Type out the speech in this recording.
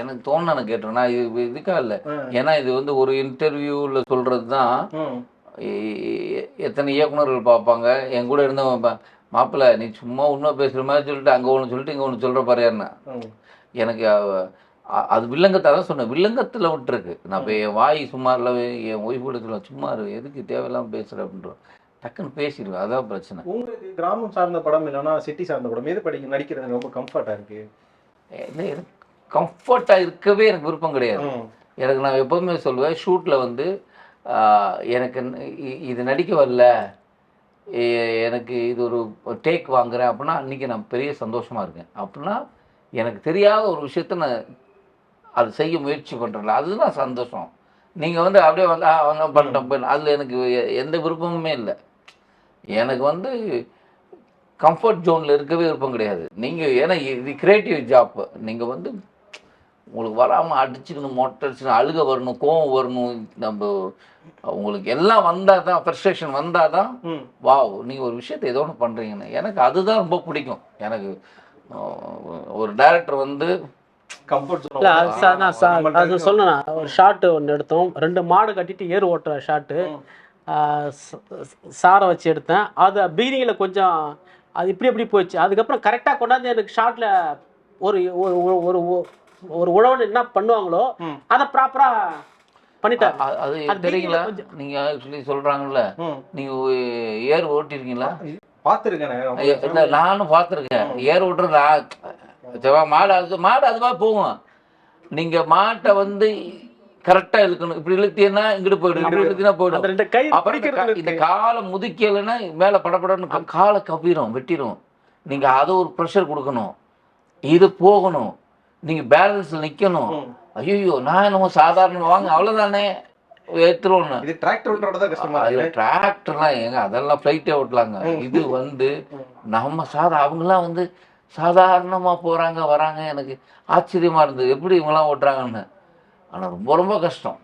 எனக்கு தோணுன கேட்டேன். நான் இது இதுக்கா இல்லை. ஏன்னா இது வந்து ஒரு இன்டர்வியூவில் சொல்கிறது தான் எத்தனை இயக்குனர்கள் பார்ப்பாங்க? என் கூட இருந்தவன் மாப்பிள்ள நீ சும்மா உண்மை பேசுகிற மாதிரி சொல்லிட்டு அங்கே ஒன்று சொல்லிட்டு இங்கே ஒன்று சொல்கிற பாரு என்ன. எனக்கு அது வில்லங்கத்தை தான் சொன்னேன். வில்லங்கத்தில் விட்டுருக்கு. நான் இப்போ என் வாய் சும்மா இல்லை என் ஒய்ஃப் கூட சொல்லுவேன் சும்மா இரு எதுக்கு தேவையில்லாம பேசுகிற அப்படின்ற. டக்குன்னு பேசிடுவேன். அதான் பிரச்சனை. உங்களுக்கு கிராமம் சார்ந்த படம் இல்லைன்னா சிட்டி சார்ந்த படம் எது படிக்க நடிக்கிறது ரொம்ப கம்ஃபர்ட்டா இருக்கு? இல்லை எனக்கு கம்ஃபர்ட்டாக இருக்கவே எனக்கு விருப்பம் கிடையாது. எனக்கு நான் எப்போவுமே சொல்லுவேன் ஷூட்டில் வந்து எனக்கு இது நடிக்க வரல. எனக்கு இது ஒரு டேக் வாங்குறேன் அப்படின்னா அன்றைக்கி நான் பெரிய சந்தோஷமாக இருக்கேன். அப்படின்னா எனக்கு தெரியாத ஒரு விஷயத்த நான் அது செய்ய முயற்சி பண்ணுறேன்ல அதுதான் சந்தோஷம். நீங்கள் வந்து அப்படியே வந்து "ஆ, வாங்க பண்ணிட்டேன் அதில் எனக்கு எந்த விருப்பமுமே இல்லை. எனக்கு வந்து கம்ஃபர்ட் ஜோனில் இருக்கவே விருப்பம் கிடையாது. நீங்கள் ஏன்னா இது கிரியேட்டிவ் ஜாப் நீங்கள் வந்து உங்களுக்கு வராமல் அடிச்சுக்கணும் மொட்டை அடிச்சுக்கணும் அழுக வரணும் கோவம் வரணும் நம்ம உங்களுக்கு எல்லாம் வந்தால் தான் ஃப்ரஸ்ட்ரேஷன் வந்தால் தான். வாவ் நீங்கள் ஒரு விஷயத்தை ஏதோ ஒன்று பண்ணுறீங்கன்னு எனக்கு அதுதான் ரொம்ப பிடிக்கும். எனக்கு ஒரு டைரக்டர் வந்து கம்ஃபர்ட் அது சா- நான் சா- நம்மள்ட்ட அது சொன்னேன் ஒரு ஷாட்டு ஒன்று எடுத்தோம். ரெண்டு மாடு கட்டிட்டு ஏர் ஓட்டுற ஷாட்டு ம். சாரை வச்சு எடுத்தேன். அது பிகினிங்கில் கொஞ்சம் அது இப்படி இப்படி போயிடுச்சு. அதுக்கப்புறம் கரெக்டாக கொண்டாந்து எனக்கு ஷார்ட்ல ஒரு ஒரு ஒரு- உழவன் என்ன பண்ணுவாங்களோ. அதை பண்ணிட்டார். அ- அது தெரியுங்களா? நீங்கள் ஆக்சுவலி சொல்கிறாங்கல்ல ம். நீங்கள் ஏர் ஓட்டிருக்கீங்களா? பார்த்திருக்கேன் நானும் பார்த்துருக்கேன். ஏர் ஓட்டுறது மாடு அது மாடு அது மாதிரி போகும். நீங்க மாட்டை வந்து கரெக்டா இழுக்கணும். இப்படி இழுத்தீங்கன்னா இங்கிட்டு போயிடும் இப்படி அந்த போயிடும். ரெண்டு கை அப்புறம் இந்த. காலை முதிக்கலைன்னா மேல படபடன்னு கா- காலை கப்பிரும் வெட்டிரும். நீங்க அதை ஒரு ப்ரெஷர் கொடுக்கணும். இது போகணும். நீங்க பேலன்ஸ்ல நிக்கணும். ம். ஐயோ நான் என்னமோ சாதாரண வாங்க அவ்வளவுதானே? ஏத்துருவோன்னு. இது டிராக்டர் ஓட்டுறத கஷ்டமா இருக்கு டிராக்டர்லாம் ஏங்க அதெல்லாம் ஃப்ளைட்டே ஓட்டலாங்க. இது வந்து நம்ம சாதா அவங்களாம் வந்து சாதாரணமா போறாங்க வராங்க எனக்கு ஆச்சரியமா இருந்தது. எப்படி இவங்கெல்லாம் ஓட்டுறாங்கன்னு. ஆனா ரொம்ப ரொம்ப கஷ்டம்.